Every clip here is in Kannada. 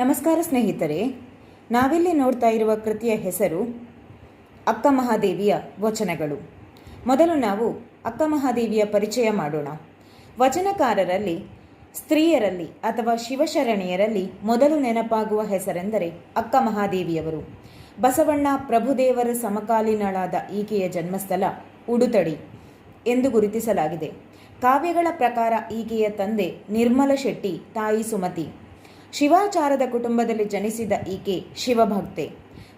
ನಮಸ್ಕಾರ ಸ್ನೇಹಿತರೆ, ನಾವಿಲ್ಲಿ ನೋಡ್ತಾ ಇರುವ ಕೃತಿಯ ಹೆಸರು ಅಕ್ಕ ಮಹಾದೇವಿಯ ವಚನಗಳು. ಮೊದಲು ನಾವು ಅಕ್ಕ ಮಹಾದೇವಿಯ ಪರಿಚಯ ಮಾಡೋಣ. ವಚನಕಾರರಲ್ಲಿ, ಸ್ತ್ರೀಯರಲ್ಲಿ ಅಥವಾ ಶಿವಶರಣೆಯರಲ್ಲಿ ಮೊದಲು ನೆನಪಾಗುವ ಹೆಸರೆಂದರೆ ಅಕ್ಕ ಮಹಾದೇವಿಯವರು ಬಸವಣ್ಣ ಪ್ರಭುದೇವರ ಸಮಕಾಲೀನಳಾದ ಈಕೆಯ ಜನ್ಮಸ್ಥಳ ಉಡುತಡಿ ಎಂದು ಗುರುತಿಸಲಾಗಿದೆ. ಕಾವ್ಯಗಳ ಪ್ರಕಾರ ಈಕೆಯ ತಂದೆ ನಿರ್ಮಲ ಶೆಟ್ಟಿ, ತಾಯಿ ಸುಮತಿ. ಶಿವಾಚಾರದ ಕುಟುಂಬದಲ್ಲಿ ಜನಿಸಿದ ಈಕೆ ಶಿವಭಕ್ತೆ.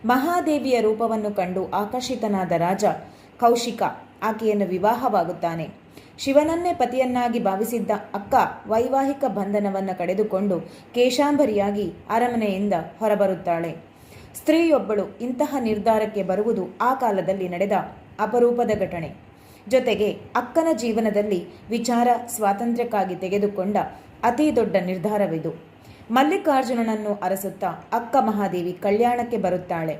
ಮಹಾದೇವಿಯ ರೂಪವನ್ನು ಕಂಡು ಆಕರ್ಷಿತನಾದ ರಾಜ ಕೌಶಿಕ ಆಕೆಯನ್ನು ವಿವಾಹವಾಗುತ್ತಾನೆ. ಶಿವನನ್ನೇ ಪತಿಯನ್ನಾಗಿ ಭಾವಿಸಿದ್ದ ಅಕ್ಕ ವೈವಾಹಿಕ ಬಂಧನವನ್ನು ಕಡೆದುಕೊಂಡು ಕೇಶಾಂಬರಿಯಾಗಿ ಅರಮನೆಯಿಂದ ಹೊರಬರುತ್ತಾಳೆ. ಸ್ತ್ರೀಯೊಬ್ಬಳು ಇಂತಹ ನಿರ್ಧಾರಕ್ಕೆ ಬರುವುದು ಆ ಕಾಲದಲ್ಲಿ ನಡೆದ ಅಪರೂಪದ ಘಟನೆ. ಜೊತೆಗೆ ಅಕ್ಕನ ಜೀವನದಲ್ಲಿ ವಿಚಾರ ಸ್ವಾತಂತ್ರ್ಯಕ್ಕಾಗಿ ತೆಗೆದುಕೊಂಡ ಅತಿ ದೊಡ್ಡ ನಿರ್ಧಾರವಿದು. ಮಲ್ಲಿಕಾರ್ಜುನನನ್ನು ಅರಸುತ್ತಾ ಅಕ್ಕ ಮಹಾದೇವಿ ಕಲ್ಯಾಣಕ್ಕೆ ಬರುತ್ತಾಳೆ.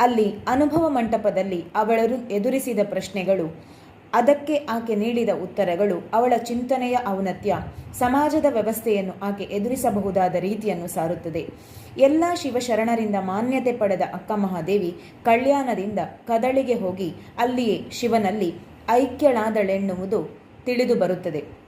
ಅಲ್ಲಿ ಅನುಭವ ಮಂಟಪದಲ್ಲಿ ಅವಳರು ಎದುರಿಸಿದ ಪ್ರಶ್ನೆಗಳು, ಅದಕ್ಕೆ ಆಕೆ ನೀಡಿದ ಉತ್ತರಗಳು, ಅವಳ ಚಿಂತನೆಯ ಔನ್ನತ್ಯ, ಸಮಾಜದ ವ್ಯವಸ್ಥೆಯನ್ನು ಆಕೆ ಎದುರಿಸಬಹುದಾದ ರೀತಿಯನ್ನು ಸಾರುತ್ತದೆ. ಎಲ್ಲ ಶಿವಶರಣರಿಂದ ಮಾನ್ಯತೆ ಪಡೆದ ಅಕ್ಕ ಮಹಾದೇವಿ ಕಲ್ಯಾಣದಿಂದ ಕದಳಿಗೆ ಹೋಗಿ ಅಲ್ಲಿಯೇ ಶಿವನಲ್ಲಿ ಐಕ್ಯಳಾದಳೆನ್ನುವುದು ತಿಳಿದು ಬರುತ್ತದೆ.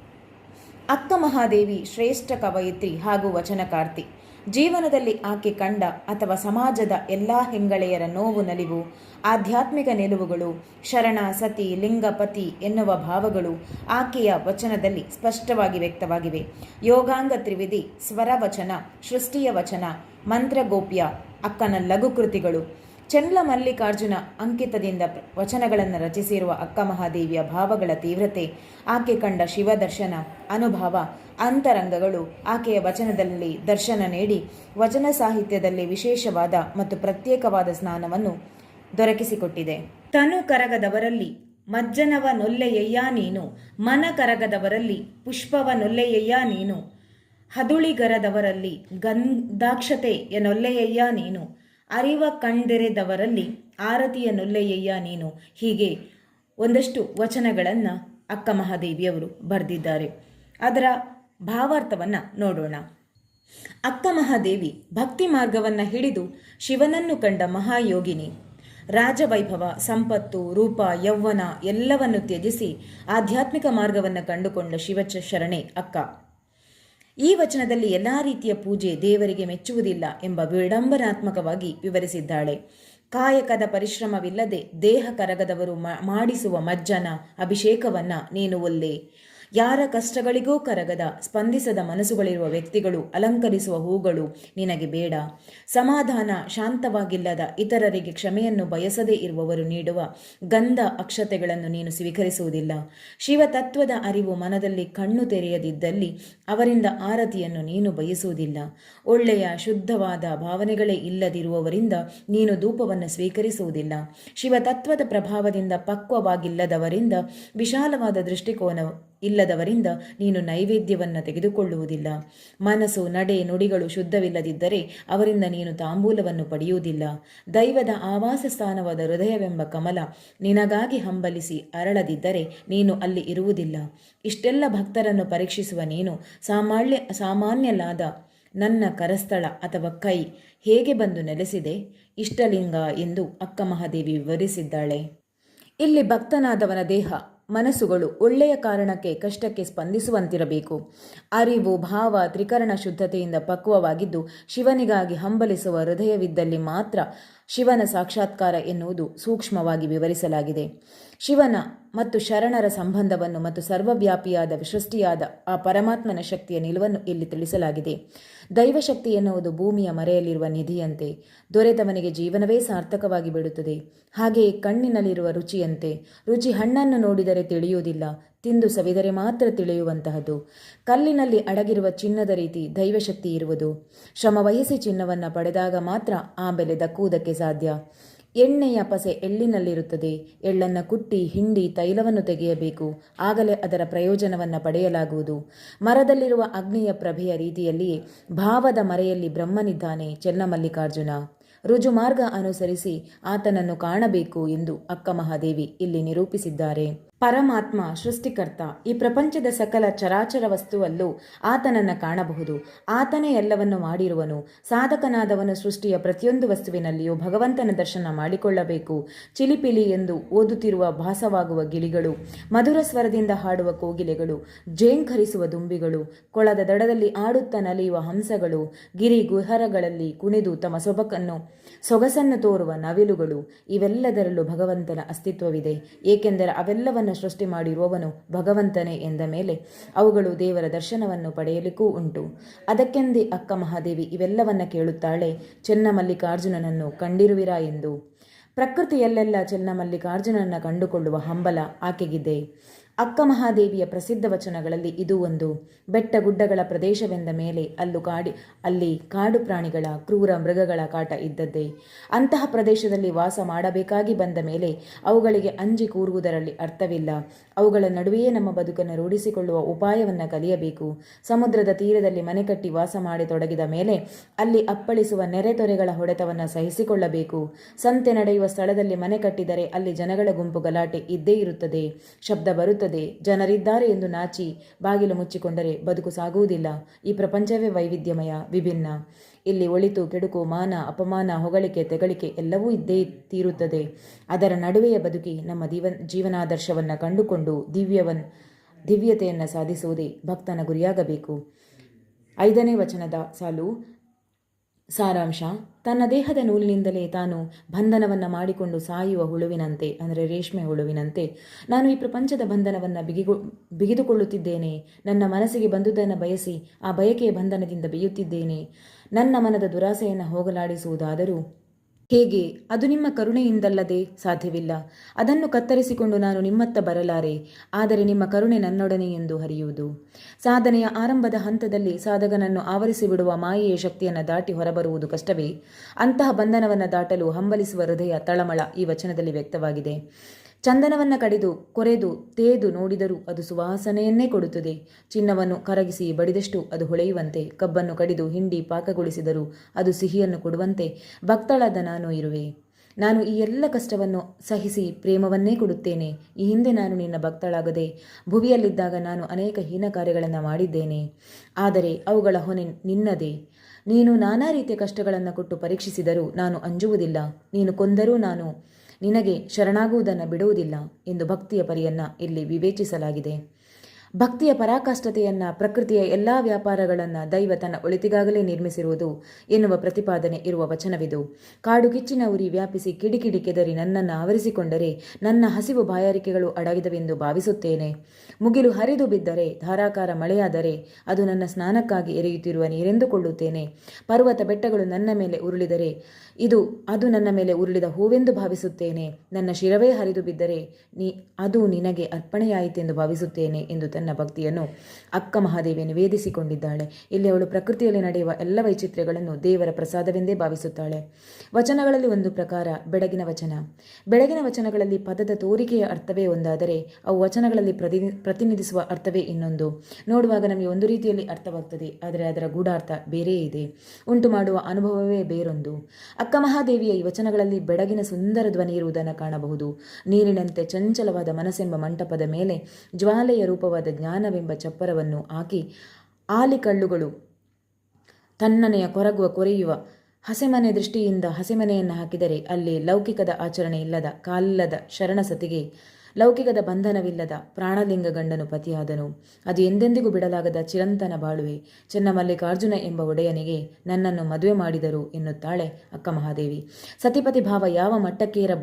ಅಕ್ಕ ಮಹಾದೇವಿ ಶ್ರೇಷ್ಠ ಕವಯಿತ್ರಿ ಹಾಗೂ ವಚನಕಾರ್ತಿ. ಜೀವನದಲ್ಲಿ ಆಕೆ ಕಂಡ ಅಥವಾ ಸಮಾಜದ ಎಲ್ಲ ಹೆಂಗಳೆಯರ ನೋವು ನಲಿವು, ಆಧ್ಯಾತ್ಮಿಕ ನಿಲುವುಗಳು, ಶರಣ, ಸತಿ, ಲಿಂಗಪತಿ ಎನ್ನುವ ಭಾವಗಳು ಆಕೆಯ ವಚನದಲ್ಲಿ ಸ್ಪಷ್ಟವಾಗಿ ವ್ಯಕ್ತವಾಗಿವೆ. ಯೋಗಾಂಗ ತ್ರಿವಿಧಿ, ಸ್ವರವಚನ, ಸೃಷ್ಟಿಯ ವಚನ, ಮಂತ್ರಗೋಪ್ಯ, ಅಕ್ಕನ ಲಘು ಕೃತಿಗಳು ಚಂದ್ಲ ಮಲ್ಲಿಕಾರ್ಜುನ ಅಂಕಿತದಿಂದ ವಚನಗಳನ್ನು ರಚಿಸಿರುವ ಅಕ್ಕ ಮಹಾದೇವಿಯ ಭಾವಗಳ ತೀವ್ರತೆ, ಆಕೆ ಕಂಡ ಶಿವದರ್ಶನ ಅನುಭವ, ಅಂತರಂಗಗಳು, ಆಕೆಯ ವಚನದಲ್ಲಿ ದರ್ಶನ ನೀಡಿ, ವಚನ ಸಾಹಿತ್ಯದಲ್ಲಿ ವಿಶೇಷವಾದ ಮತ್ತು ಪ್ರತ್ಯೇಕವಾದ ಸ್ನಾನವನ್ನು ದೊರಕಿಸಿಕೊಟ್ಟಿದೆ. ತನು ಕರಗದವರಲ್ಲಿ ಮಜ್ಜನವ ನೊಲ್ಲೆಯಯ್ಯ ನೀನು, ಮನ ಕರಗದವರಲ್ಲಿ ಪುಷ್ಪವ ನೊಲ್ಲೆಯಯ್ಯ ನೀನು, ಹದುಳಿಗರದವರಲ್ಲಿ ಗಂಧಾಕ್ಷತೆಯ ನೊಲ್ಲೆಯಯ್ಯ ನೀನು ಅರಿವ ಕಂಡೆರೆದವರಲ್ಲಿ ಆರತಿಯ ನುಲ್ಲೆಯಯ್ಯ ನೀನು. ಹೀಗೆ ಒಂದಷ್ಟು ವಚನಗಳನ್ನು ಅಕ್ಕ ಮಹಾದೇವಿಯವರು ಬರೆದಿದ್ದಾರೆ. ಅದರ ಭಾವಾರ್ಥವನ್ನು ನೋಡೋಣ. ಅಕ್ಕ ಮಹಾದೇವಿ ಭಕ್ತಿ ಮಾರ್ಗವನ್ನು ಹಿಡಿದು ಶಿವನನ್ನು ಕಂಡ ಮಹಾಯೋಗಿನಿ. ರಾಜವೈಭವ, ಸಂಪತ್ತು, ರೂಪ, ಯೌವನ ಎಲ್ಲವನ್ನು ತ್ಯಜಿಸಿ ಆಧ್ಯಾತ್ಮಿಕ ಮಾರ್ಗವನ್ನು ಕಂಡುಕೊಂಡ ಶಿವಚ ಶರಣೆ ಅಕ್ಕ. ಈ ವಚನದಲ್ಲಿ ಎಲ್ಲ ರೀತಿಯ ಪೂಜೆ ದೇವರಿಗೆ ಮೆಚ್ಚುವುದಿಲ್ಲ ಎಂಬ ವಿಡಂಬನಾತ್ಮಕವಾಗಿ ವಿವರಿಸಿದ್ದಾಳೆ. ಕಾಯಕದ ಪರಿಶ್ರಮವಿಲ್ಲದೆ ದೇಹ ಕರಗದವರು ಮಾಡಿಸುವ ಮಜ್ಜನ ಅಭಿಷೇಕವನ್ನ ನೀನು ಒಲ್ಲೆ. ಯಾರ ಕಷ್ಟಗಳಿಗೂ ಕರಗದ, ಸ್ಪಂದಿಸದ ಮನಸ್ಸುಗಳಿರುವ ವ್ಯಕ್ತಿಗಳು ಅಲಂಕರಿಸುವ ಹೂಗಳು ನಿನಗೆ ಬೇಡ. ಸಮಾಧಾನ ಶಾಂತವಾಗಿಲ್ಲದ ಇತರರಿಗೆ ಕ್ಷಮೆಯನ್ನು ಬಯಸದೇ ಇರುವವರು ನೀಡುವ ಗಂಧ ಅಕ್ಷತೆಗಳನ್ನು ನೀನು ಸ್ವೀಕರಿಸುವುದಿಲ್ಲ. ಶಿವತತ್ವದ ಅರಿವು ಮನದಲ್ಲಿ ಕಣ್ಣು ತೆರೆಯದಿದ್ದಲ್ಲಿ ಅವರಿಂದ ಆರತಿಯನ್ನು ನೀನು ಬಯಸುವುದಿಲ್ಲ. ಒಳ್ಳೆಯ, ಶುದ್ಧವಾದ ಭಾವನೆಗಳೇ ಇಲ್ಲದಿರುವವರಿಂದ ನೀನು ಧೂಪವನ್ನು ಸ್ವೀಕರಿಸುವುದಿಲ್ಲ. ಶಿವತತ್ವದ ಪ್ರಭಾವದಿಂದ ಪಕ್ವವಾಗಿಲ್ಲದವರಿಂದ ವಿಶಾಲವಾದ ದೃಷ್ಟಿಕೋನ ಇಲ್ಲದವರಿಂದ ನೀನು ನೈವೇದ್ಯವನ್ನು ತೆಗೆದುಕೊಳ್ಳುವುದಿಲ್ಲ. ಮನಸ್ಸು, ನಡೆ, ನುಡಿಗಳು ಶುದ್ಧವಿಲ್ಲದಿದ್ದರೆ ಅವರಿಂದ ನೀನು ತಾಂಬೂಲವನ್ನು ಪಡೆಯುವುದಿಲ್ಲ. ದೈವದ ಆವಾಸ ಸ್ಥಾನವಾದ ಹೃದಯವೆಂಬ ಕಮಲ ನಿನಗಾಗಿ ಹಂಬಲಿಸಿ ಅರಳದಿದ್ದರೆ ನೀನು ಅಲ್ಲಿ ಇರುವುದಿಲ್ಲ. ಇಷ್ಟೆಲ್ಲ ಭಕ್ತರನ್ನು ಪರೀಕ್ಷಿಸುವ ನೀನು ಸಾಮಾನ್ಯ ಸಾಮಾನ್ಯಲಾದ ನನ್ನ ಕರಸ್ಥಳ ಅಥವಾ ಕೈ ಹೇಗೆ ಬಂದು ನೆಲೆಸಿದೆ? ಇಷ್ಟಲಿಂಗ ಎಂದು ಅಕ್ಕ ಮಹಾದೇವಿ ವಿವರಿಸಿದ್ದಾಳೆ. ಇಲ್ಲಿ ಭಕ್ತನಾದವನ ದೇಹ ಮನಸ್ಸುಗಳು ಒಳ್ಳೆಯ ಕಾರಣಕ್ಕೆ ಕಷ್ಟಕ್ಕೆ ಸ್ಪಂದಿಸುವಂತಿರಬೇಕು. ಅರಿವು, ಭಾವ, ತ್ರಿಕರಣ ಶುದ್ಧತೆಯಿಂದ ಪಕ್ವವಾಗಿದ್ದು, ಶಿವನಿಗಾಗಿ ಹಂಬಲಿಸುವ ಹೃದಯವಿದ್ದಲ್ಲಿ ಮಾತ್ರ ಶಿವನ ಸಾಕ್ಷಾತ್ಕಾರ ಎನ್ನುವುದು ಸೂಕ್ಷ್ಮವಾಗಿ ವಿವರಿಸಲಾಗಿದೆ. ಶಿವನ ಮತ್ತು ಶರಣರ ಸಂಬಂಧವನ್ನು ಮತ್ತು ಸರ್ವವ್ಯಾಪಿಯಾದ ಸೃಷ್ಟಿಯಾದ ಆ ಪರಮಾತ್ಮನ ಶಕ್ತಿಯ ನಿಲುವನ್ನು ಇಲ್ಲಿ ತಿಳಿಸಲಾಗಿದೆ. ದೈವಶಕ್ತಿ ಎನ್ನುವುದು ಭೂಮಿಯ ಮರೆಯಲ್ಲಿರುವ ನಿಧಿಯಂತೆ, ದೊರೆತವನಿಗೆ ಜೀವನವೇ ಸಾರ್ಥಕವಾಗಿ ಬಿಡುತ್ತದೆ. ಹಾಗೆಯೇ ಕಣ್ಣಿನಲ್ಲಿರುವ ರುಚಿಯಂತೆ, ರುಚಿ ಹಣ್ಣನ್ನು ನೋಡಿದರೆ ತಿಳಿಯುವುದಿಲ್ಲ, ತಿಂದು ಸವಿದರೆ ಮಾತ್ರ ತಿಳಿಯುವಂತಹದ್ದು ಕಲ್ಲಿನಲ್ಲಿ ಅಡಗಿರುವ ಚಿನ್ನದ ರೀತಿ ದೈವಶಕ್ತಿ ಇರುವುದು. ಶ್ರಮವಹಿಸಿ ಚಿನ್ನವನ್ನು ಪಡೆದಾಗ ಮಾತ್ರ ಆ ಬೆಲೆ ದಕ್ಕುವುದಕ್ಕೆ ಸಾಧ್ಯ. ಎಣ್ಣೆಯ ಪಸೆ ಎಳ್ಳಿನಲ್ಲಿರುತ್ತದೆ. ಎಳ್ಳನ್ನು ಕುಟ್ಟಿ, ಹಿಂಡಿ, ತೈಲವನ್ನು ತೆಗೆಯಬೇಕು. ಆಗಲೇ ಅದರ ಪ್ರಯೋಜನವನ್ನು ಪಡೆಯಲಾಗುವುದು. ಮರದಲ್ಲಿರುವ ಅಗ್ನಿಯ ಪ್ರಭೆಯ ರೀತಿಯಲ್ಲಿಯೇ ಭಾವದ ಮರೆಯಲ್ಲಿ ಬ್ರಹ್ಮನಿದ್ದಾನೆ ಚೆನ್ನಮಲ್ಲಿಕಾರ್ಜುನ ರುಜುಮಾರ್ಗ ಅನುಸರಿಸಿ ಆತನನ್ನು ಕಾಣಬೇಕು ಎಂದು ಅಕ್ಕ ಮಹಾದೇವಿ ಇಲ್ಲಿ ನಿರೂಪಿಸಿದ್ದಾರೆ. ಪರಮಾತ್ಮ, ಸೃಷ್ಟಿಕರ್ತ, ಈ ಪ್ರಪಂಚದ ಸಕಲ ಚರಾಚರ ವಸ್ತುವಲ್ಲೂ ಆತನನ್ನು ಕಾಣಬಹುದು. ಆತನೇ ಎಲ್ಲವನ್ನು ಮಾಡಿರುವನು. ಸಾಧಕನಾದವನು ಸೃಷ್ಟಿಯ ಪ್ರತಿಯೊಂದು ವಸ್ತುವಿನಲ್ಲಿಯೂ ಭಗವಂತನ ದರ್ಶನ ಮಾಡಿಕೊಳ್ಳಬೇಕು. ಚಿಲಿಪಿಲಿ ಎಂದು ಓದುತ್ತಿರುವ ಭಾಸವಾಗುವ ಗಿಳಿಗಳು, ಮಧುರ ಸ್ವರದಿಂದ ಹಾಡುವ ಕೋಗಿಲೆಗಳು, ಜೇಂಖರಿಸುವ ದುಂಬಿಗಳು, ಕೊಳದ ದಡದಲ್ಲಿ ಆಡುತ್ತಾ ನಲಿಯುವ ಹಂಸಗಳು, ಗಿರಿ ಗುಹರಗಳಲ್ಲಿ ಕುಣಿದು ತಮ್ಮ ಸೊಬಕನ್ನು ಸೊಗಸನ್ನು ತೋರುವ ನವಿಲುಗಳು, ಇವೆಲ್ಲದರಲ್ಲೂ ಭಗವಂತನ ಅಸ್ತಿತ್ವವಿದೆ. ಏಕೆಂದರೆ ಅವೆಲ್ಲವನ್ನು ಸೃಷ್ಟಿ ಮಾಡಿರುವವನು ಭಗವಂತನೇ ಎಂದ ಮೇಲೆ ಅವುಗಳು ದೇವರ ದರ್ಶನವನ್ನು ಪಡೆಯಲಿಕ್ಕೂ ಉಂಟು. ಅದಕ್ಕೆಂದೇ ಅಕ್ಕ ಮಹಾದೇವಿ ಇವೆಲ್ಲವನ್ನ ಕೇಳುತ್ತಾಳೆ, ಚೆನ್ನಮಲ್ಲಿಕಾರ್ಜುನನನ್ನು ಕಂಡಿರುವಿರಾ ಎಂದು. ಪ್ರಕೃತಿಯಲ್ಲೆಲ್ಲ ಚೆನ್ನಮಲ್ಲಿಕಾರ್ಜುನನ ಕಂಡುಕೊಳ್ಳುವ ಹಂಬಲ ಆಕೆಗಿದೆ. ಅಕ್ಕ ಮಹಾದೇವಿಯ ಪ್ರಸಿದ್ಧ ವಚನಗಳಲ್ಲಿ ಇದು ಒಂದು. ಬೆಟ್ಟ ಗುಡ್ಡಗಳ ಪ್ರದೇಶವೆಂದ ಮೇಲೆ ಅಲ್ಲೂ ಕಾಡಿ, ಅಲ್ಲಿ ಕಾಡು ಪ್ರಾಣಿಗಳ ಕ್ರೂರ ಮೃಗಗಳ ಕಾಟ ಇದ್ದದ್ದೇ. ಅಂತಹ ಪ್ರದೇಶದಲ್ಲಿ ವಾಸ ಮಾಡಬೇಕಾಗಿ ಬಂದ ಮೇಲೆ ಅವುಗಳಿಗೆ ಅಂಜಿ ಕೂರುವುದರಲ್ಲಿ ಅರ್ಥವಿಲ್ಲ. ಅವುಗಳ ನಡುವೆಯೇ ನಮ್ಮ ಬದುಕನ್ನು ರೂಢಿಸಿಕೊಳ್ಳುವ ಉಪಾಯವನ್ನು ಕಲಿಯಬೇಕು. ಸಮುದ್ರದ ತೀರದಲ್ಲಿ ಮನೆ ಕಟ್ಟಿ ವಾಸ ಮಾಡಿ ತೊಡಗಿದ ಮೇಲೆ ಅಲ್ಲಿ ಅಪ್ಪಳಿಸುವ ನೆರೆ ತೊರೆಗಳ ಹೊಡೆತವನ್ನು ಸಹಿಸಿಕೊಳ್ಳಬೇಕು. ಸಂತೆ ನಡೆಯುವ ಸ್ಥಳದಲ್ಲಿ ಮನೆ ಕಟ್ಟಿದರೆ ಅಲ್ಲಿ ಜನಗಳ ಗುಂಪು ಗಲಾಟೆ ಇದ್ದೇ ಇರುತ್ತದೆ. ಶಬ್ದ ಬರುತ್ತದೆ. ಜನರಿದ್ದಾರೆ ಎಂದು ನಾಚಿ ಬಾಗಿಲು ಮುಚ್ಚಿಕೊಂಡರೆ ಬದುಕು ಸಾಗುವುದಿಲ್ಲ. ಈ ಪ್ರಪಂಚವೇ ವೈವಿಧ್ಯಮಯ, ವಿಭಿನ್ನ. ಇಲ್ಲಿ ಒಳಿತು, ಕೆಡುಕು, ಮಾನ, ಅಪಮಾನ, ಹೊಗಳಿಕೆ, ತೆಗಳಿಕೆ ಎಲ್ಲವೂ ಇದ್ದೇ ತೀರುತ್ತದೆ. ಅದರ ನಡುವೆಯ ಬದುಕಿ ನಮ್ಮ ದೀವ ಜೀವನಾದರ್ಶವನ್ನು ಕಂಡುಕೊಂಡು ದಿವ್ಯವನ್, ದಿವ್ಯತೆಯನ್ನು ಸಾಧಿಸುವುದೇ ಭಕ್ತನ ಗುರಿಯಾಗಬೇಕು. ಐದನೇ ವಚನದ ಸಾಲು ಸಾರಾಂಶ, ತನ್ನ ದೇಹದ ನೂಲಿನಿಂದಲೇ ತಾನು ಬಂಧನವನ್ನು ಮಾಡಿಕೊಂಡು ಸಾಯುವ ಹುಳುವಿನಂತೆ, ಅಂದರೆ ರೇಷ್ಮೆ ಹುಳುವಿನಂತೆ, ನಾನು ಈ ಪ್ರಪಂಚದ ಬಂಧನವನ್ನು ಬಿಗಿಗೊ, ಬಿಗಿದುಕೊಳ್ಳುತ್ತಿದ್ದೇನೆ, ನನ್ನ ಮನಸ್ಸಿಗೆ ಬಂದುದನ್ನು ಬಯಸಿ, ಆ ಬಯಕೆಯ ಬಂಧನದಿಂದ ಬೇಯುತ್ತಿದ್ದೇನೆ, ನನ್ನ ಮನದ ದುರಾಸೆಯನ್ನು ಹೋಗಲಾಡಿಸುವುದಾದರೂ ಹೇಗೆ? ಅದು ನಿಮ್ಮ ಕರುಣೆಯಿಂದಲ್ಲದೆ ಸಾಧ್ಯವಿಲ್ಲ. ಅದನ್ನು ಕತ್ತರಿಸಿಕೊಂಡು ನಾನು ನಿಮ್ಮತ್ತ ಬರಲಾರೆ. ಆದರೆ ನಿಮ್ಮ ಕರುಣೆ ನನ್ನೊಡನೆ ಎಂದು ಹರಿಯುವುದು. ಸಾಧನೆಯ ಆರಂಭದ ಹಂತದಲ್ಲಿ ಸಾಧಕನನ್ನು ಆವರಿಸಿಬಿಡುವ ಮಾಯೆಯ ಶಕ್ತಿಯನ್ನು ದಾಟಿ ಹೊರಬರುವುದು ಕಷ್ಟವೇ. ಅಂತಹ ಬಂಧನವನ್ನು ದಾಟಲು ಹಂಬಲಿಸುವ ಹೃದಯ ತಳಮಳ ಈ ವಚನದಲ್ಲಿ ವ್ಯಕ್ತವಾಗಿದೆ. ಚಂದನವನ್ನು ಕಡಿದು, ಕೊರೆದು, ತೇದು ನೋಡಿದರೂ ಅದು ಸುವಾಸನೆಯನ್ನೇ ಕೊಡುತ್ತದೆ. ಚಿನ್ನವನ್ನು ಕರಗಿಸಿ ಬಡಿದಷ್ಟು ಅದು ಹೊಳೆಯುವಂತೆ, ಕಬ್ಬನ್ನು ಕಡಿದು ಹಿಂಡಿ ಪಾಕಗೊಳಿಸಿದರೂ ಅದು ಸಿಹಿಯನ್ನು ಕೊಡುವಂತೆ ಭಕ್ತಳಾದ ನಾನು ಇರುವೆ. ನಾನು ಈ ಎಲ್ಲ ಕಷ್ಟವನ್ನು ಸಹಿಸಿ ಪ್ರೇಮವನ್ನೇ ಕೊಡುತ್ತೇನೆ. ಈ ಹಿಂದೆ ನಾನು ನಿನ್ನ ಭಕ್ತಳಾಗದೆ, ಭುವಿಯಲ್ಲಿದ್ದಾಗ ನಾನು ಅನೇಕ ಹೀನ ಕಾರ್ಯಗಳನ್ನು ಮಾಡಿದ್ದೇನೆ. ಆದರೆ ಅವುಗಳ ಹೊಣೆ ನಿನ್ನದೇ. ನೀನು ನಾನಾ ರೀತಿಯ ಕಷ್ಟಗಳನ್ನು ಕೊಟ್ಟು ಪರೀಕ್ಷಿಸಿದರೂ ನಾನು ಅಂಜುವುದಿಲ್ಲ. ನೀನು ಕೊಂದರೂ ನಾನು ನಿನಗೆ ಶರಣಾಗುವುದನ್ನು ಬಿಡುವುದಿಲ್ಲ ಎಂದು ಭಕ್ತಿಯ ಪರಿಯನ್ನ ಇಲ್ಲಿ ವಿವೇಚಿಸಲಾಗಿದೆ. ಭಕ್ತಿಯ ಪರಾಕಾಷ್ಠತೆಯನ್ನ, ಪ್ರಕೃತಿಯ ಎಲ್ಲ ವ್ಯಾಪಾರಗಳನ್ನು ದೈವ ತನ್ನ ಒಳಿತಿಗಾಗಲೇ ನಿರ್ಮಿಸಿರುವುದು ಎನ್ನುವ ಪ್ರತಿಪಾದನೆ ಇರುವ ವಚನವಿದು. ಕಾಡು ಕಿಚ್ಚಿನ ಉರಿ ವ್ಯಾಪಿಸಿ ಕಿಡಿಕಿಡಿ ಕೆದರಿ ನನ್ನನ್ನು ಆವರಿಸಿಕೊಂಡರೆ ನನ್ನ ಹಸಿವು ಬಾಯಾರಿಕೆಗಳು ಅಡಗಿದವೆಂದು ಭಾವಿಸುತ್ತೇನೆ. ಮುಗಿಲು ಹರಿದು ಬಿದ್ದರೆ, ಧಾರಾಕಾರ ಮಳೆಯಾದರೆ ಅದು ನನ್ನ ಸ್ನಾನಕ್ಕಾಗಿ ಎರೆಯುತ್ತಿರುವ ನೀರೆಂದುಕೊಳ್ಳುತ್ತೇನೆ. ಪರ್ವತ ಬೆಟ್ಟಗಳು ನನ್ನ ಮೇಲೆ ಉರುಳಿದರೆ ಇದು, ಅದು ನನ್ನ ಮೇಲೆ ಉರುಳಿದ ಹೂವೆಂದು ಭಾವಿಸುತ್ತೇನೆ. ನನ್ನ ಶಿರವೇ ಹರಿದು ಬಿದ್ದರೆ ನೀ, ಅದು ನಿನಗೆ ಅರ್ಪಣೆಯಾಯಿತೆಂದು ಭಾವಿಸುತ್ತೇನೆ ಎಂದು ತನ್ನ ಭಕ್ತಿಯನ್ನು ಅಕ್ಕ ಮಹಾದೇವಿ ನಿವೇದಿಸಿಕೊಂಡಿದ್ದಾಳೆ. ಇಲ್ಲಿ ಅವಳು ಪ್ರಕೃತಿಯಲ್ಲಿ ನಡೆಯುವ ಎಲ್ಲ ವೈಚಿತ್ರ್ಯಗಳನ್ನು ದೇವರ ಪ್ರಸಾದವೆಂದೇ ಭಾವಿಸುತ್ತಾಳೆ. ವಚನಗಳಲ್ಲಿ ಒಂದು ಪ್ರಕಾರ ಬೆಳಗಿನ ವಚನ. ಬೆಳಗಿನ ವಚನಗಳಲ್ಲಿ ಪದದ ತೋರಿಕೆಯ ಅರ್ಥವೇ ಒಂದಾದರೆ, ಅವು ವಚನಗಳಲ್ಲಿ ಪ್ರತಿ, ಪ್ರತಿನಿಧಿಸುವ ಅರ್ಥವೇ ಇನ್ನೊಂದು. ನೋಡುವಾಗ ನಮಗೆ ಒಂದು ರೀತಿಯಲ್ಲಿ ಅರ್ಥವಾಗ್ತದೆ, ಆದರೆ ಅದರ ಗೂಢಾರ್ಥ ಬೇರೆಯೇ ಇದೆ. ಉಂಟು ಮಾಡುವ ಅನುಭವವೇ ಬೇರೊಂದು. ಅಕ್ಕ ಮಹಾದೇವಿಯ ಈ ವಚನಗಳಲ್ಲಿ ಬೆಡಗಿನ ಸುಂದರ ಧ್ವನಿ ಇರುವುದನ್ನು ಕಾಣಬಹುದು. ನೀರಿನಂತೆ ಚಂಚಲವಾದ ಮನಸ್ಸೆಂಬ ಮಂಟಪದ ಮೇಲೆ ಜ್ವಾಲೆಯ ರೂಪವಾದ ಜ್ಞಾನವೆಂಬ ಚಪ್ಪರವನ್ನು ಹಾಕಿ ಆಲಿಕಳ್ಳುಗಳು ತನ್ನನೆಯ ಕೊರಗುವ ಕೊರೆಯುವ ಹಸೆಮನೆ ದೃಷ್ಟಿಯಿಂದ ಹಸೆಮನೆಯನ್ನು ಹಾಕಿದರೆ ಅಲ್ಲಿ ಲೌಕಿಕದ ಆಚರಣೆ ಇಲ್ಲದ ಕಾಲದ ಶರಣಸತಿಗೆ ಲೌಕಿಕದ ಬಂಧನವಿಲ್ಲದ ಪ್ರಾಣಲಿಂಗ ಗಂಡನು ಪತಿಯಾದನು. ಅದು ಎಂದೆಂದಿಗೂ ಬಿಡಲಾಗದ ಚಿರಂತನ ಬಾಳುವೆ. ಚೆನ್ನಮಲ್ಲಿಕಾರ್ಜುನ ಎಂಬ ಒಡೆಯನಿಗೆ ನನ್ನನ್ನು ಮದುವೆ ಮಾಡಿದರು ಎನ್ನುತ್ತಾಳೆ ಅಕ್ಕ ಮಹಾದೇವಿ. ಸತಿಪತಿ ಭಾವ ಯಾವ ಮಟ್ಟಕ್ಕೇರ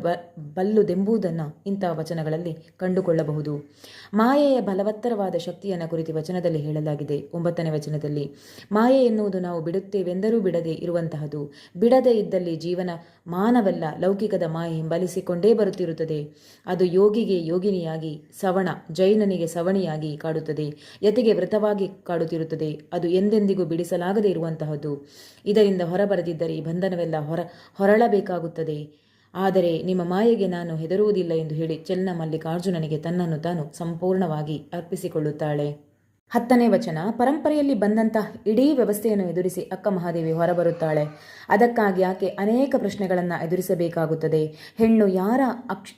ಬಲ್ಲುದೆಂಬುದನ್ನು ಇಂತಹ ವಚನಗಳಲ್ಲಿ ಕಂಡುಕೊಳ್ಳಬಹುದು. ಮಾಯೆಯ ಬಲವತ್ತರವಾದ ಶಕ್ತಿಯನ್ನು ಕುರಿತು ವಚನದಲ್ಲಿ ಹೇಳಲಾಗಿದೆ. ಒಂಬತ್ತನೇ ವಚನದಲ್ಲಿ, ಮಾಯೆ ಎನ್ನುವುದು ನಾವು ಬಿಡುತ್ತೇವೆಂದರೂ ಬಿಡದೆ ಇರುವಂತಹದು. ಬಿಡದೆ ಇದ್ದಲ್ಲಿ ಜೀವನ ಮಾನವಲ್ಲ, ಲೌಕಿಕದ ಮಾಯೆ ಹಿಂಬಲಿಸಿಕೊಂಡೇ ಬರುತ್ತಿರುತ್ತದೆ. ಅದು ಯೋಗಿಗೆ ಯೋಗಿನಿಯಾಗಿ, ಸವಣ, ಜೈನನಿಗೆ ಸವಣಿಯಾಗಿ ಕಾಡುತ್ತದೆ. ಯತಿಗೆ ವ್ರತವಾಗಿ ಕಾಡುತ್ತಿರುತ್ತದೆ. ಅದು ಎಂದೆಂದಿಗೂ ಬಿಡಿಸಲಾಗದೇ ಇರುವಂತಹದ್ದು ಇದರಿಂದ ಹೊರಬರದಿದ್ದರೆ ಈ ಬಂಧನವೆಲ್ಲ ಹೊರ, ಹೊರಳಬೇಕಾಗುತ್ತದೆ. ಆದರೆ ನಿಮ್ಮ ಮಾಯೆಗೆ ನಾನು ಹೆದರುವುದಿಲ್ಲ ಎಂದು ಹೇಳಿ ಚೆನ್ನ ಮಲ್ಲಿಕಾರ್ಜುನನಿಗೆ ತನ್ನನ್ನು ತಾನು ಸಂಪೂರ್ಣವಾಗಿ ಅರ್ಪಿಸಿಕೊಳ್ಳುತ್ತಾಳೆ. ಹತ್ತನೇ ವಚನ, ಪರಂಪರೆಯಲ್ಲಿ ಬಂದಂತಹ ಇಡೀ ವ್ಯವಸ್ಥೆಯನ್ನು ಎದುರಿಸಿ ಅಕ್ಕ ಮಹಾದೇವಿ ಹೊರಬರುತ್ತಾಳೆ. ಅದಕ್ಕಾಗಿ ಆಕೆ ಅನೇಕ ಪ್ರಶ್ನೆಗಳನ್ನು ಎದುರಿಸಬೇಕಾಗುತ್ತದೆ. ಹೆಣ್ಣು ಯಾರ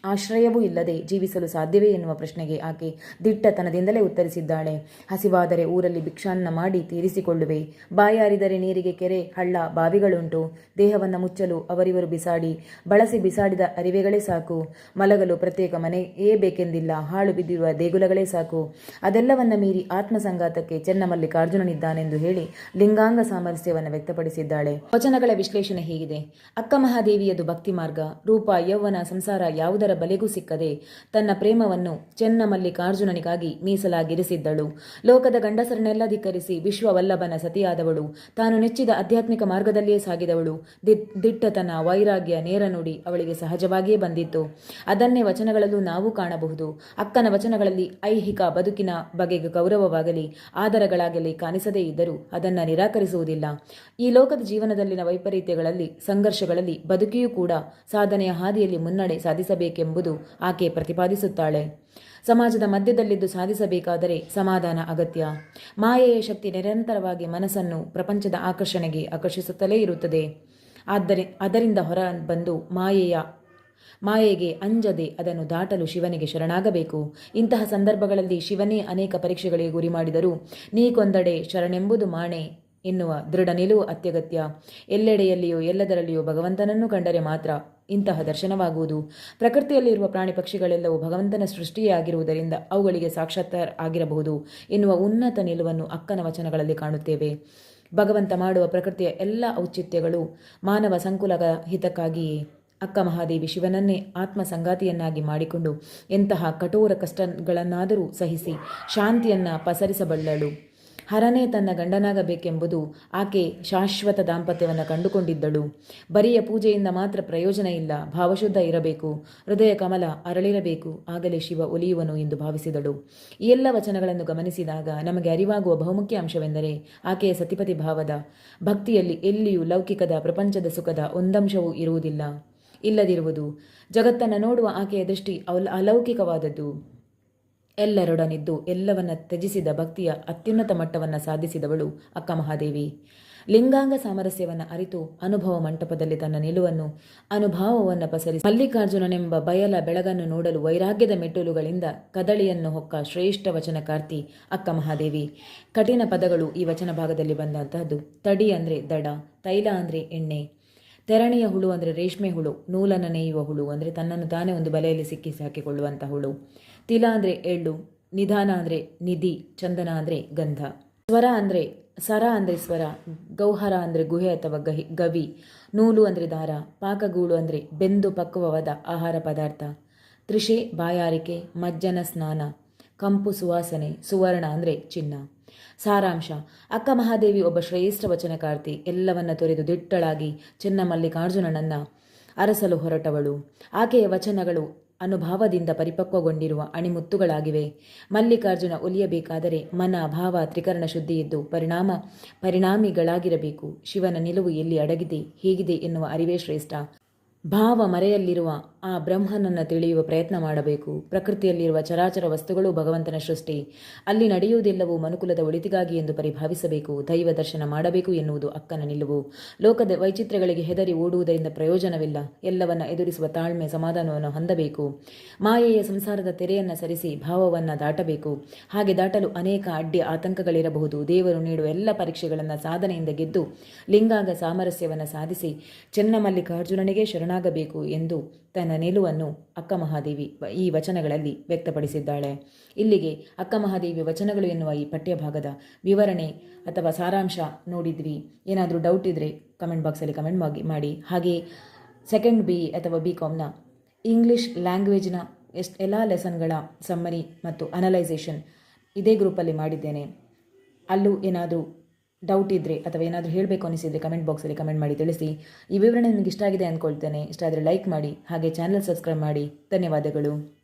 ಆಶ್ರಯವೂ ಇಲ್ಲದೆ ಜೀವಿಸಲು ಸಾಧ್ಯವೇ ಎನ್ನುವ ಪ್ರಶ್ನೆಗೆ ಆಕೆ ದಿಟ್ಟತನದಿಂದಲೇ ಉತ್ತರಿಸಿದ್ದಾಳೆ. ಹಸಿವಾದರೆ ಊರಲ್ಲಿ ಭಿಕ್ಷಾನ್ನ ಮಾಡಿ ತೀರಿಸಿಕೊಳ್ಳುವೆ. ಬಾಯಾರಿದರೆ ನೀರಿಗೆ ಕೆರೆ, ಹಳ್ಳ, ಬಾವಿಗಳುಂಟು. ದೇಹವನ್ನು ಮುಚ್ಚಲು ಅವರಿವರು ಬಿಸಾಡಿ, ಬಳಸಿ ಬಿಸಾಡಿದ ಅರಿವೆಗಳೇ ಸಾಕು. ಮಲಗಲು ಪ್ರತ್ಯೇಕ ಮನೆಯೇ ಬೇಕೆಂದಿಲ್ಲ. ಹಾಳು ಬಿದ್ದಿರುವ ದೇಗುಲಗಳೇ ಸಾಕು. ಅದೆಲ್ಲವನ್ನ ಮೀರಿ ಆತ್ಮಸಂಗಾತಕ್ಕೆ ಚೆನ್ನಮಲ್ಲಿಕಾರ್ಜುನನಿದ್ದಾನೆಂದು ಹೇಳಿ ಲಿಂಗಾಂಗ ಸಾಮರಸ್ಯವನ್ನು ವ್ಯಕ್ತಪಡಿಸಿದ್ದಾಳೆ. ವಚನಗಳ ವಿಶ್ಲೇಷಣೆ ಹೀಗಿದೆ. ಅಕ್ಕ ಮಹಾದೇವಿಯದು ಭಕ್ತಿ ಮಾರ್ಗ, ರೂಪ, ಯೌವನ ಸಂಸಾರ ಯಾವುದರ ಬಲೆಗೂ ಸಿಕ್ಕದೆ ತನ್ನ ಪ್ರೇಮವನ್ನು ಚೆನ್ನಮಲ್ಲಿಕಾರ್ಜುನನಿಗಾಗಿ ಮೀಸಲಾಗಿರಿಸಿದ್ದಳು. ಲೋಕದ ಗಂಡಸರನ್ನೆಲ್ಲ ಧಿಕ್ಕರಿಸಿ ವಿಶ್ವವಲ್ಲಭನ ಸತಿಯಾದವಳು. ತಾನು ನೆಚ್ಚಿದ ಆಧ್ಯಾತ್ಮಿಕ ಮಾರ್ಗದಲ್ಲಿಯೇ ಸಾಗಿದವಳು. ದಿಟ್ಟತನ ವೈರಾಗ್ಯ ನೇರ ನುಡಿ ಅವಳಿಗೆ ಸಹಜವಾಗಿಯೇ ಬಂದಿತ್ತು. ಅದನ್ನೇ ವಚನಗಳಲ್ಲೂ ನಾವು ಕಾಣಬಹುದು. ಅಕ್ಕನ ವಚನಗಳಲ್ಲಿ ಐಹಿಕ ಬದುಕಿನ ಬಗೆಗೆ ಗೌರವವಾಗಲಿ ಆಧಾರಗಳಾಗಲಿ ಕಾಣಿಸದೇ ಇದ್ದರೂ ಅದನ್ನು ನಿರಾಕರಿಸುವುದಿಲ್ಲ. ಈ ಲೋಕದ ಜೀವನದಲ್ಲಿನ ವೈಪರೀತ್ಯಗಳಲ್ಲಿ, ಸಂಘರ್ಷಗಳಲ್ಲಿ ಬದುಕಿಯೂ ಕೂಡ ಸಾಧನೆಯ ಹಾದಿಯಲ್ಲಿ ಮುನ್ನಡೆ ಸಾಧಿಸಬೇಕೆಂಬುದು ಆಕೆ ಪ್ರತಿಪಾದಿಸುತ್ತಾಳೆ. ಸಮಾಜದ ಮಧ್ಯದಲ್ಲಿದ್ದು ಸಾಧಿಸಬೇಕಾದರೆ ಸಮಾಧಾನ ಅಗತ್ಯ. ಮಾಯೆಯ ಶಕ್ತಿ ನಿರಂತರವಾಗಿ ಮನಸ್ಸನ್ನು ಪ್ರಪಂಚದ ಆಕರ್ಷಣೆಗೆ ಆಕರ್ಷಿಸುತ್ತಲೇ ಇರುತ್ತದೆ. ಆದರೆ, ಅದರಿಂದ ಹೊರ ಬಂದು ಮಾಯೆಯ ಮಾಯೆಗೆ ಅಂಜದೆ ಅದನ್ನು ದಾಟಲು ಶಿವನಿಗೆ ಶರಣಾಗಬೇಕು. ಇಂತಹ ಸಂದರ್ಭಗಳಲ್ಲಿ ಶಿವನೇ ಅನೇಕ ಪರೀಕ್ಷೆಗಳಿಗೆ ಗುರಿ ಮಾಡಿದರೂ ನೀ ಕೊಂದಡೆ ಶರಣೆಂಬುದು ಮಾಣೆ ಎನ್ನುವ ದೃಢ ನಿಲುವು ಅತ್ಯಗತ್ಯ. ಎಲ್ಲೆಡೆಯಲ್ಲಿಯೂ ಎಲ್ಲದರಲ್ಲಿಯೂ ಭಗವಂತನನ್ನು ಕಂಡರೆ ಮಾತ್ರ ಇಂತಹ ದರ್ಶನವಾಗುವುದು. ಪ್ರಕೃತಿಯಲ್ಲಿರುವ ಪ್ರಾಣಿ ಪಕ್ಷಿಗಳೆಲ್ಲವೂ ಭಗವಂತನ ಸೃಷ್ಟಿಯೇ ಆಗಿರುವುದರಿಂದ ಅವುಗಳಿಗೆ ಸಾಕ್ಷಾತ್ ಆಗಿರಬಹುದು ಎನ್ನುವ ಉನ್ನತ ನಿಲುವನ್ನು ಅಕ್ಕನ ವಚನಗಳಲ್ಲಿ ಕಾಣುತ್ತೇವೆ. ಭಗವಂತ ಮಾಡುವ ಪ್ರಕೃತಿಯ ಎಲ್ಲ ಔಚಿತ್ಯಗಳು ಮಾನವ ಸಂಕುಲದ ಹಿತಕ್ಕಾಗಿಯೇ. ಅಕ್ಕ ಮಹಾದೇವಿ ಶಿವನನ್ನೇ ಆತ್ಮ ಸಂಗಾತಿಯನ್ನಾಗಿ ಮಾಡಿಕೊಂಡು ಎಂತಹ ಕಠೋರ ಕಷ್ಟಗಳನ್ನಾದರೂ ಸಹಿಸಿ ಶಾಂತಿಯನ್ನ ಪಸರಿಸಬಲ್ಲಳು. ಹರನೇ ತನ್ನ ಗಂಡನಾಗಬೇಕೆಂಬುದು ಆಕೆ ಶಾಶ್ವತ ದಾಂಪತ್ಯವನ್ನು ಕಂಡುಕೊಂಡಿದ್ದಳು. ಬರಿಯ ಪೂಜೆಯಿಂದ ಮಾತ್ರ ಪ್ರಯೋಜನ ಇಲ್ಲ, ಭಾವಶುದ್ಧ ಇರಬೇಕು, ಹೃದಯ ಕಮಲ ಅರಳಿರಬೇಕು, ಆಗಲೇ ಶಿವ ಒಲಿಯುವನು ಎಂದು ಭಾವಿಸಿದಳು. ಈ ಎಲ್ಲ ವಚನಗಳನ್ನು ಗಮನಿಸಿದಾಗ ನಮಗೆ ಅರಿವಾಗುವ ಬಹುಮುಖ್ಯ ಅಂಶವೆಂದರೆ ಆಕೆಯ ಸತಿಪತಿ ಭಾವದ ಭಕ್ತಿಯಲ್ಲಿ ಎಲ್ಲಿಯೂ ಲೌಕಿಕದ ಪ್ರಪಂಚದ ಸುಖದ ಒಂದಂಶವೂ ಇರುವುದಿಲ್ಲ. ಇಲ್ಲದಿರುವುದು. ಜಗತ್ತನ್ನು ನೋಡುವ ಆಕೆಯ ದೃಷ್ಟಿ ಅವಲ, ಅಲೌಕಿಕವಾದದ್ದು. ಎಲ್ಲರೊಡನಿದ್ದು ಎಲ್ಲವನ್ನ ತ್ಯಜಿಸಿದ ಭಕ್ತಿಯ ಅತ್ಯುನ್ನತ ಮಟ್ಟವನ್ನು ಸಾಧಿಸಿದವಳು ಅಕ್ಕ ಮಹಾದೇವಿ ಲಿಂಗಾಂಗ ಸಾಮರಸ್ಯವನ್ನು ಅರಿತು ಅನುಭವ ಮಂಟಪದಲ್ಲಿ ತನ್ನ ನಿಲುವನ್ನು, ಅನುಭಾವವನ್ನು ಪಸರಿಸಿ ಮಲ್ಲಿಕಾರ್ಜುನನೆಂಬ ಬಯಲ ಬೆಳಗನ್ನು ನೋಡಲು ವೈರಾಗ್ಯದ ಮೆಟ್ಟಲುಗಳಿಂದ ಕದಳಿಯನ್ನು ಹೊಕ್ಕ ಶ್ರೇಷ್ಠ ವಚನಕಾರ್ತಿ ಅಕ್ಕ ಮಹಾದೇವಿ ಕಠಿಣ ಪದಗಳು ಈ ವಚನ ಭಾಗದಲ್ಲಿ ಬಂದಂತಹದ್ದು. ತಡಿ ಅಂದರೆ ದಡ, ತೈಲ ಅಂದರೆ ಎಣ್ಣೆ ತೆರಣಿಯ ಹುಳು ಅಂದರೆ ರೇಷ್ಮೆ ಹುಳು, ನೂಲನ್ನು ನೇಯುವ ಹುಳು ಅಂದರೆ ತನ್ನನ್ನು ತಾನೇ ಒಂದು ಬಲೆಯಲ್ಲಿ ಸಿಕ್ಕಿಸಿ ಹಾಕಿಕೊಳ್ಳುವಂಥ ಹುಳು. ತಿಲ ಅಂದರೆ ಎಳ್ಳು, ನಿಧಾನ ಅಂದರೆ ನಿಧಿ, ಚಂದನ ಅಂದರೆ ಗಂಧ. ಸ್ವರ ಅಂದರೆ ಸರ ಅಂದರೆ ಸ್ವರ, ಗೌಹರ ಅಂದರೆ ಗುಹೆ ಅಥವಾ ಗಹಿ, ಗವಿ, ನೂಲು ಅಂದರೆ ದಾರ, ಪಾಕಗೂಳು ಅಂದರೆ ಬೆಂದು ಪಕ್ವವಾದ ಆಹಾರ ಪದಾರ್ಥ. ತ್ರಿಷೆ ಬಾಯಾರಿಕೆ, ಮಜ್ಜನ ಸ್ನಾನ, ಕಂಪು ಸುವಾಸನೆ, ಸುವರ್ಣ ಅಂದರೆ ಚಿನ್ನ. ಸಾರಾಂಶ. ಅಕ್ಕ ಮಹಾದೇವಿ ಒಬ್ಬ ಶ್ರೇಷ್ಠ ವಚನಕಾರ್ತಿ. ಎಲ್ಲವನ್ನ ತೊರೆದು ದಿಟ್ಟಳಾಗಿ ಚೆನ್ನಮಲ್ಲಿಕಾರ್ಜುನನನ್ನ ಅರಸಲು ಹೊರಟವಳು. ಆಕೆಯ ವಚನಗಳು ಅನುಭಾವದಿಂದ ಪರಿಪಕ್ವಗೊಂಡಿರುವ ಅಣಿಮುತ್ತುಗಳಾಗಿವೆ. ಮಲ್ಲಿಕಾರ್ಜುನ ಒಲಿಯಬೇಕಾದರೆ ಮನ, ಭಾವ, ತ್ರಿಕರಣ ಶುದ್ಧಿಯಿದ್ದು ಪರಿಣಾಮ, ಪರಿಣಾಮಿಗಳಾಗಿರಬೇಕು. ಶಿವನ ನಿಲುವು ಎಲ್ಲಿ ಅಡಗಿದೆ, ಹೇಗಿದೆ ಎನ್ನುವ ಅರಿವೇ ಶ್ರೇಷ್ಠ. ಭಾವ ಮರೆಯಲ್ಲಿರುವ ಆ ಬ್ರಹ್ಮನನ್ನು ತಿಳಿಯುವ ಪ್ರಯತ್ನ ಮಾಡಬೇಕು. ಪ್ರಕೃತಿಯಲ್ಲಿರುವ ಚರಾಚರ ವಸ್ತುಗಳು ಭಗವಂತನ ಸೃಷ್ಟಿ. ಅಲ್ಲಿ ನಡೆಯುವುದೆಲ್ಲವೂ ಮನುಕುಲದ ಒಳಿತಿಗಾಗಿ ಎಂದು ಪರಿಭಾವಿಸಬೇಕು. ದೈವ ದರ್ಶನ ಮಾಡಬೇಕು ಎನ್ನುವುದು ಅಕ್ಕನ ನಿಲುವು. ಲೋಕದ ವೈಚಿತ್ರ್ಯಗಳಿಗೆ ಹೆದರಿ ಓಡುವುದರಿಂದ ಪ್ರಯೋಜನವಿಲ್ಲ. ಎಲ್ಲವನ್ನ ಎದುರಿಸುವ ತಾಳ್ಮೆ ಸಮಾಧಾನವನ್ನು ಹೊಂದಬೇಕು. ಮಾಯೆಯ ಸಂಸಾರದ ತೆರೆಯನ್ನು ಸರಿಸಿ ಭಾವವನ್ನು ದಾಟಬೇಕು. ಹಾಗೆ ದಾಟಲು ಅನೇಕ ಅಡ್ಡಿ ಆತಂಕಗಳಿರಬಹುದು. ದೇವರು ನೀಡುವ ಎಲ್ಲ ಪರೀಕ್ಷೆಗಳನ್ನು ಸಾಧನೆಯಿಂದ ಗೆದ್ದು ಲಿಂಗಾಂಗ ಸಾಮರಸ್ಯವನ್ನು ಸಾಧಿಸಿ ಚೆನ್ನಮಲ್ಲಿಕಾರ್ಜುನನಿಗೆ ಶರಣಾಗಬೇಕು ಎಂದು ತನ್ನ ನಿಲುವನ್ನು ಅಕ್ಕ ಮಹಾದೇವಿ ಈ ವಚನಗಳಲ್ಲಿ ವ್ಯಕ್ತಪಡಿಸಿದ್ದಾಳೆ. ಇಲ್ಲಿಗೆ ಅಕ್ಕ ಮಹಾದೇವಿ ವಚನಗಳು ಎನ್ನುವ ಈ ಪಠ್ಯಭಾಗದ ವಿವರಣೆ ಅಥವಾ ಸಾರಾಂಶ ನೋಡಿದ್ವಿ. ಏನಾದರೂ ಡೌಟ್ ಇದ್ದರೆ ಕಮೆಂಟ್ ಬಾಕ್ಸಲ್ಲಿ ಕಮೆಂಟ್ ಮಾಡಿ ಮಾಡಿ. ಹಾಗೆ ಸೆಕೆಂಡ್ ಬಿ ಅಥವಾ ಬಿ ಕಾಮ್ನ ಇಂಗ್ಲಿಷ್ ಲ್ಯಾಂಗ್ವೇಜ್ನ ಎಷ್ಟು ಎಲ್ಲ ಲೆಸನ್ಗಳ ಸಮ್ಮರಿ ಮತ್ತು ಅನಲೈಸೇಷನ್ ಇದೇ ಗ್ರೂಪಲ್ಲಿ ಮಾಡಿದ್ದೇನೆ. ಅಲ್ಲೂ ಏನಾದರೂ ಡೌಟ್ ಇದ್ದರೆ ಅಥವಾ ಏನಾದರೂ ಹೇಳಬೇಕು ಅನಿಸಿದರೆ ಕಮೆಂಟ್ ಬಾಕ್ಸಲ್ಲಿ ಕಮೆಂಟ್ ಮಾಡಿ ತಿಳಿಸಿ. ಈ ವಿವರಣೆ ನಿಮಗೆ ಇಷ್ಟ ಆಗಿದೆ ಅಂದ್ಕೊಳ್ತೇನೆ. ಇಷ್ಟ ಆದರೆ ಲೈಕ್ ಮಾಡಿ, ಹಾಗೆ ಚಾನಲ್ ಸಬ್ಸ್ಕ್ರೈಬ್ ಮಾಡಿ. ಧನ್ಯವಾದಗಳು.